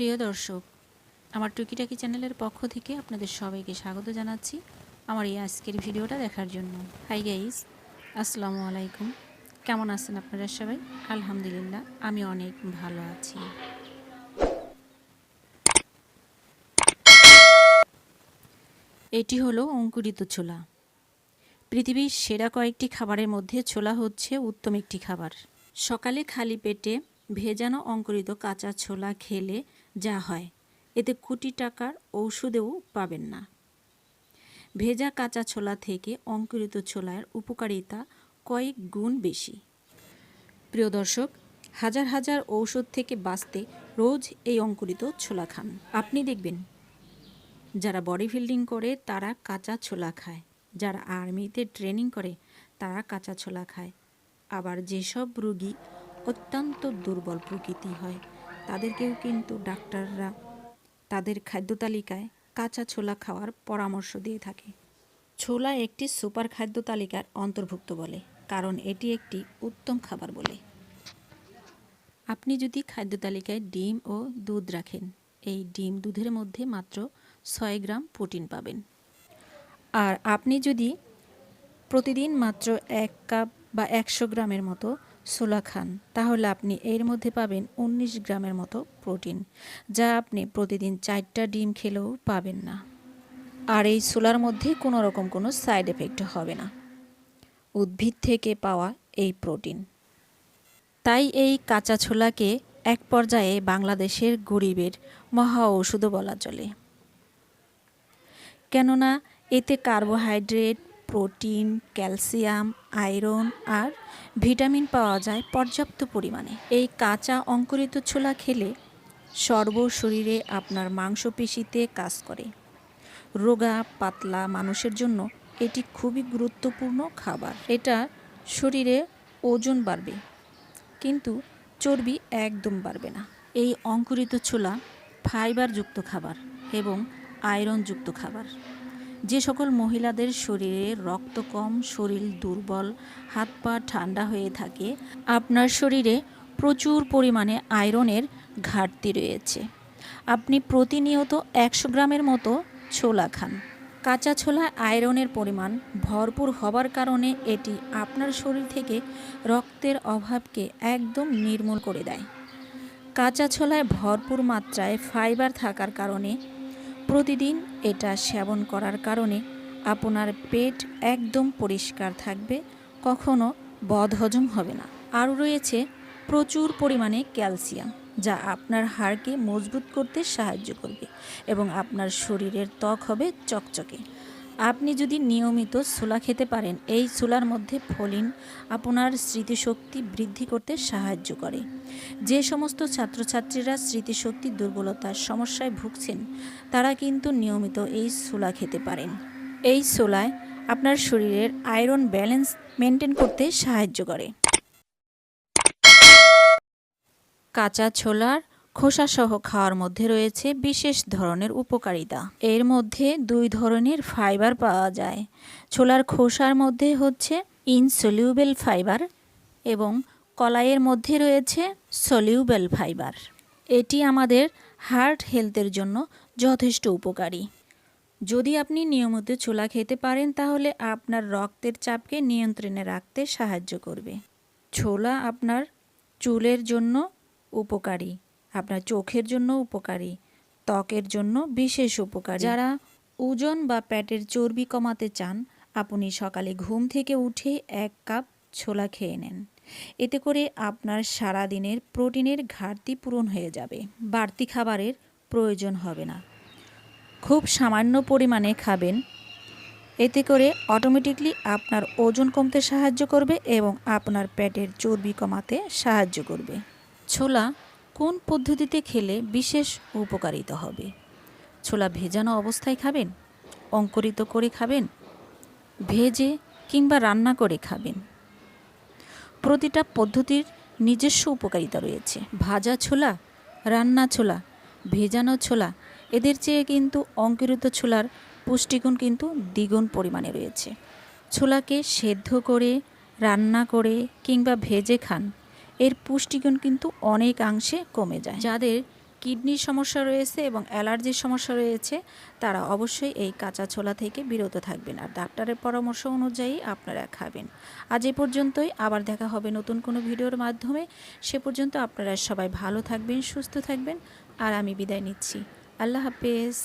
প্রিয় দর্শক, আমার টুকিটাকি চ্যানেলের পক্ষ থেকে আপনাদের সবাইকে স্বাগত জানাচ্ছি আমার এই আজকের ভিডিওটা দেখার জন্য। হাই গাইস আসসালামু আলাইকুম। কেমন আছেন আপনারা সবাই? আলহামদুলিল্লাহ, আমি অনেক ভালো আছি। এটি হলো অঙ্কুরিত ছোলা। পৃথিবীর সেরা কয়েকটি খাবারের মধ্যে ছোলা হচ্ছে উত্তম একটি খাবার। সকালে খালি পেটে ভেজানো অঙ্কুরিত কাঁচা ছোলা খেলে যা হয়, এতে কোটি টাকার ঔষধেও পাবেন না। ভেজা কাঁচা ছোলা থেকে অঙ্কুরিত ছোলার উপকারিতা কয়েক গুণ বেশি। প্রিয় দর্শক, হাজার হাজার ঔষধ থেকে বাঁচতে রোজ এই অঙ্কুরিত ছোলা খান। আপনি দেখবেন, যারা বডি বিল্ডিং করে, তারা কাঁচা ছোলা খায়। যারা আর্মিতে ট্রেনিং করে, তারা কাঁচা ছোলা খায়। আবার যেসব রুগী অত্যন্ত দুর্বল প্রকৃতি হয়। তাদেরকেও কিন্তু ডাক্তাররা তাদের খাদ্য তালিকায় কাঁচা ছোলা খাওয়ার পরামর্শ দিয়ে থাকে। ছোলা একটি সুপার খাদ্য তালিকার অন্তর্ভুক্ত বলে, কারণ এটি একটি উত্তম খাবার বলে। আপনি যদি খাদ্য তালিকায় ডিম ও দুধ রাখেন, এই ডিম দুধের মধ্যে মাত্র ছয় গ্রাম প্রোটিন পাবেন। আর আপনি যদি প্রতিদিন মাত্র এক কাপ বা একশো গ্রামের মতো ছোলা খান। তাহলে আপনি এর মধ্যে পাবেন উনিশ গ্রামের মতো প্রোটিন, যা আপনি প্রতিদিন চারটা ডিম খেলেও পাবেন না। আর এই ছোলার মধ্যে কোনো রকম কোনো সাইড এফেক্ট হবে না। উদ্ভিদ থেকে পাওয়া এই প্রোটিন। তাই এই কাঁচা ছোলাকে এক পর্যায়ে বাংলাদেশের গরিবের মহা ঔষধও বলা চলে। কেননা এতে কার্বোহাইড্রেট প্রোটিন, ক্যালসিয়াম, আয়রন আর ভিটামিন পাওয়া যায় পর্যাপ্ত পরিমাণে। এই কাঁচা অঙ্কুরিত ছোলা খেলে সর্ব শরীরে আপনার মাংসপেশিতে কাজ করে। রোগা, পাতলা মানুষের জন্য এটি খুবই গুরুত্বপূর্ণ খাবার। এটা শরীরে ওজন বাড়বে, কিন্তু চর্বি একদম বাড়বে না। এই অঙ্কুরিত ছোলা ফাইবারযুক্ত খাবার এবং আয়রনযুক্ত খাবার। যে সকল মহিলাদের শরীরে রক্ত কম, শরীর দুর্বল, হাত পা ঠান্ডা হয়ে থাকে, আপনার শরীরে প্রচুর পরিমাণে আয়রনের ঘাটতি রয়েছে। আপনি প্রতিনিয়ত একশো গ্রামের মতো ছোলা খান। কাঁচা ছোলায় আয়রনের পরিমাণ ভরপুর হবার কারণে এটি আপনার শরীর থেকে রক্তের অভাবকে একদম নির্মূল করে দেয়। কাঁচা ছোলায় ভরপুর মাত্রায় ফাইবার থাকার কারণে প্রতিদিন এটা সেবন করার কারণে আপনার পেট একদম পরিষ্কার থাকবে, কখনো বদহজম হবে না। আর রয়েছে প্রচুর পরিমাণে ক্যালসিয়াম, যা আপনার হাড়কে মজবুত করতে সাহায্য করবে এবং আপনার শরীরের ত্বক হবে চকচকে। আপনি যদি নিয়মিত ছোলা খেতে পারেন, এই ছোলার মধ্যে ফলিন আপনার স্মৃতিশক্তি বৃদ্ধি করতে সাহায্য করে। যে সমস্ত ছাত্রছাত্রীরা স্মৃতিশক্তি দুর্বলতার সমস্যায় ভুগছেন, তারা কিন্তু নিয়মিত এই ছোলা খেতে পারেন। এই ছোলায় আপনার শরীরের আয়রন ব্যালেন্স মেনটেন করতে সাহায্য করে। কাঁচা ছোলার খোসাসহ খাওয়ার মধ্যে রয়েছে বিশেষ ধরনের উপকারিতা। এর মধ্যে দুই ধরনের ফাইবার পাওয়া যায়। ছোলার খোসার মধ্যে হচ্ছে ইনসলিউবেল ফাইবার এবং কলাইয়ের মধ্যে রয়েছে সলিউবেল ফাইবার। এটি আমাদের হার্ট হেলথের জন্য যথেষ্ট উপকারী। যদি আপনি নিয়মিত ছোলা খেতে পারেন, তাহলে আপনার রক্তের চাপকে নিয়ন্ত্রণে রাখতে সাহায্য করবে। ছোলা আপনার চুলের জন্য উপকারী। আপনার চোখের জন্য উপকারী ত্বকের জন্য বিশেষ উপকারী। যারা ওজন বা পেটের চর্বি কমাতে চান আপনি সকালে ঘুম থেকে উঠে এক কাপ ছোলা খেয়ে নেন। এতে করে আপনার সারা দিনের প্রোটিনের ঘাটতি পূরণ হয়ে যাবে। বাড়তি খাবারের প্রয়োজন হবে না। খুব সামান্য পরিমাণে খাবেন। এতে করে অটোমেটিকলি আপনার ওজন কমতে সাহায্য করবে এবং আপনার পেটের চর্বি কমাতে সাহায্য করবে। ছোলা কোন পদ্ধতিতে খেলে বিশেষ উপকারিতা হবে? ছোলা ভেজানো অবস্থায় খাবেন? অঙ্কুরিত করে খাবেন? ভেজে কিংবা রান্না করে খাবেন? প্রতিটা পদ্ধতির নিজস্ব উপকারিতা রয়েছে। ভাজা ছোলা, রান্না ছোলা, ভেজানো ছোলা, এদের চেয়ে কিন্তু অঙ্কুরিত ছোলার পুষ্টিগুণ কিন্তু দ্বিগুণ পরিমাণে রয়েছে। ছোলাকে সেদ্ধ করে, রান্না করে কিংবা ভেজে খান। এর পুষ্টিগুণ কিন্তু অনেকাংশে কমে যায়। যাদের কিডনির সমস্যা রয়েছে এবং অ্যালার্জির সমস্যা রয়েছে, তারা অবশ্যই এই কাঁচা ছোলা থেকে বিরত থাকবেন আর ডাক্তারের পরামর্শ অনুযায়ী আপনারা খাবেন। আজ এ পর্যন্তই। আবার দেখা হবে নতুন কোনো ভিডিওর মাধ্যমে। সে পর্যন্ত আপনারা সবাই ভালো থাকবেন, সুস্থ থাকবেন। আর আমি বিদায় নিচ্ছি। আল্লাহ হাফেজ।